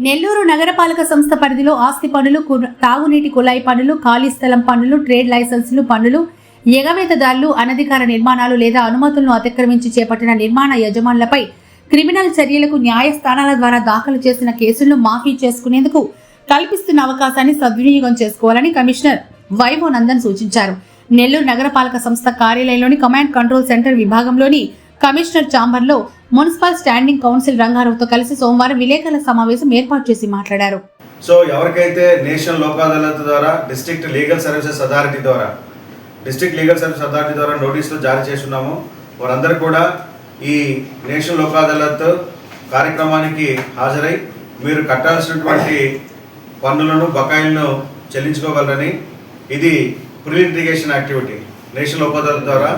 నెల్లూరు నగరపాలక సంస్థ పరిధిలో ఆస్తి పనులు కు- తాగునీటి కుళాయి పనులు ఖాళీ స్థలం పనులు ట్రేడ్ లైసెన్సులు పన్నులు ఎగవేతదారులు అనధికార నిర్మాణాలు లేదా అనుమతులను అతిక్రమించి చేపట్టిన నిర్మాణ యజమానులపై క్రిమినల్ చర్యలకు న్యాయస్థానాల ద్వారా దాఖలు చేసిన కేసులను మాఫీ చేసుకునేందుకు కల్పిస్తున్న అవకాశాన్ని సద్వినియోగం చేసుకోవాలని కమిషనర్ వైభవ్ నందన్ సూచించారు. నెల్లూరు నగరపాలక సంస్థ కార్యాలయంలోని కమాండ్ కంట్రోల్ సెంటర్ విభాగంలోని కమిషనర్ ఛాంబర్లో మున్సిపల్ స్టాండింగ్ కౌన్సిల్ రంగారావుతో కలిసి సోమవారం విలేకరుల సమావేశం ఏర్పాటు చేసి మాట్లాడారు. సో ఎవరికైతే నేషనల్ లోక్ అదాలత్ ద్వారా డిస్ట్రిక్ట్ లీగల్ సర్వీసెస్ అథారిటీ ద్వారా డిస్ట్రిక్ట్ లీగల్ సర్వీస్ అథారిటీ ద్వారా నోటీసులు జారీ చేస్తున్నాము వారందరూ కూడా ఈ నేషనల్ లోక్ అదాలత్ కార్యక్రమానికి హాజరై మీరు కట్టాల్సినటువంటి పన్నులను బకాయిలను చెల్లించుకోగలరని ఇది pre litigation activity. National Lok Adalat ద్వారా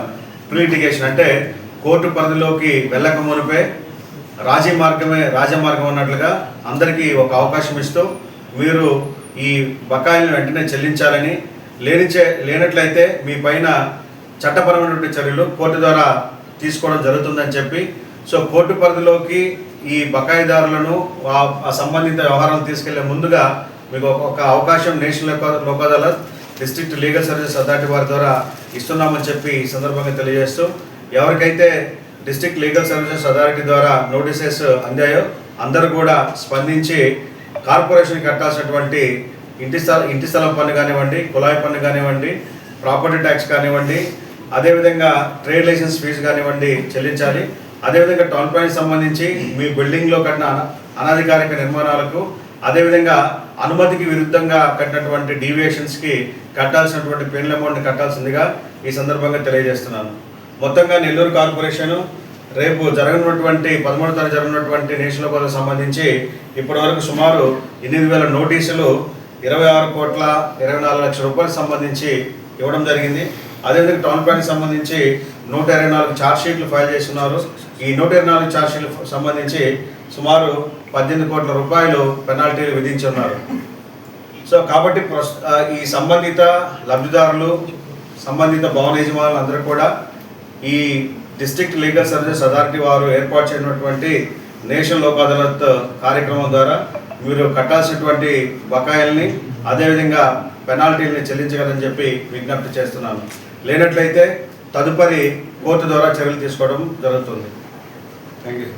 ప్రీ లిటిగేషన్ అంటే కోర్టు పరిధిలోకి వెళ్ళక మునిపే రాజీ మార్గమే రాజమార్గం అన్నట్లుగా అందరికీ ఒక అవకాశం ఇస్తూ మీరు ఈ బకాయిలను వెంటనే చెల్లించాలని లేనిచే లేనట్లయితే మీ పైన చట్టపరమైనటువంటి చర్యలు కోర్టు ద్వారా తీసుకోవడం జరుగుతుందని చెప్పి సో కోర్టు పరిధిలోకి ఈ బకాయిదారులను ఆ- సంబంధిత వ్యవహారాలు తీసుకెళ్ళే ముందుగా మీకు ఒక- అవకాశం నేషనల్ లోక- Lok Adalat district legal service authority వారి ద్వారా ఇస్తున్నామని చెప్పి ఈ సందర్భంగా తెలియజేస్తూ ఎవరికైతే డిస్ట్రిక్ట్ లీగల్ సర్వీసెస్ అథారిటీ ద్వారా నోటీసెస్ అందాయో అందరూ కూడా స్పందించి కార్పొరేషన్ కట్టాల్సినటువంటి ఇంటి స్థల ఇంటి స్థలం పన్ను కానివ్వండి కుళాయి పన్ను కానివ్వండి ప్రాపర్టీ ట్యాక్స్ కానివ్వండి అదేవిధంగా ట్రేడ్ లైసెన్స్ ఫీజు కానివ్వండి చెల్లించాలి. అదేవిధంగా టౌన్ ప్లాన్ సంబంధించి మీ బిల్డింగ్లో కట్టిన అనధికారిక నిర్మాణాలకు అదేవిధంగా అనుమతికి విరుద్ధంగా కట్టినటువంటి డీవియేషన్స్కి కట్టాల్సినటువంటి పెన్ల అమౌంట్ కట్టాల్సిందిగా ఈ సందర్భంగా తెలియజేస్తున్నాను. మొత్తంగా నెల్లూరు కార్పొరేషన్ రేపు జరగనున్నటువంటి పదమూడు తారీఖు జరగనున్నటువంటి నేషనల్ కోర్టుకు సంబంధించి ఇప్పటివరకు సుమారు ఎనిమిది వేల నోటీసులు ఇరవై ఆరు కోట్ల ఇరవై నాలుగు లక్షల రూపాయలకు సంబంధించి ఇవ్వడం జరిగింది. అదేవిధంగా టౌన్ ప్లాన్కి సంబంధించి నూట ఇరవై నాలుగు ఛార్జ్ షీట్లు ఫైల్ చేస్తున్నారు. ఈ నూట ఇరవై నాలుగు ఛార్జ్ షీట్లు సంబంధించి సుమారు పద్దెనిమిది కోట్ల రూపాయలు పెనాల్టీలు విధించి ఉన్నారు సో కాబట్టి ఈ సంబంధిత లబ్ధిదారులు సంబంధిత భవన యజమానులు అందరూ కూడా ఈ డిస్ట్రిక్ట్ లీగల్ సర్వీసెస్ అథారిటీ వారు ఏర్పాటు చేసినటువంటి నేషనల్ లోక్ అదాలత్ కార్యక్రమం ద్వారా మీరు కట్టాల్సినటువంటి బకాయిల్ని అదేవిధంగా పెనాల్టీల్ని చెల్లించగలని చెప్పి విజ్ఞప్తి చేస్తున్నాను. లేనట్లయితే తదుపరి కోర్టు ద్వారా చర్యలు తీసుకోవడం జరుగుతుంది. Thank you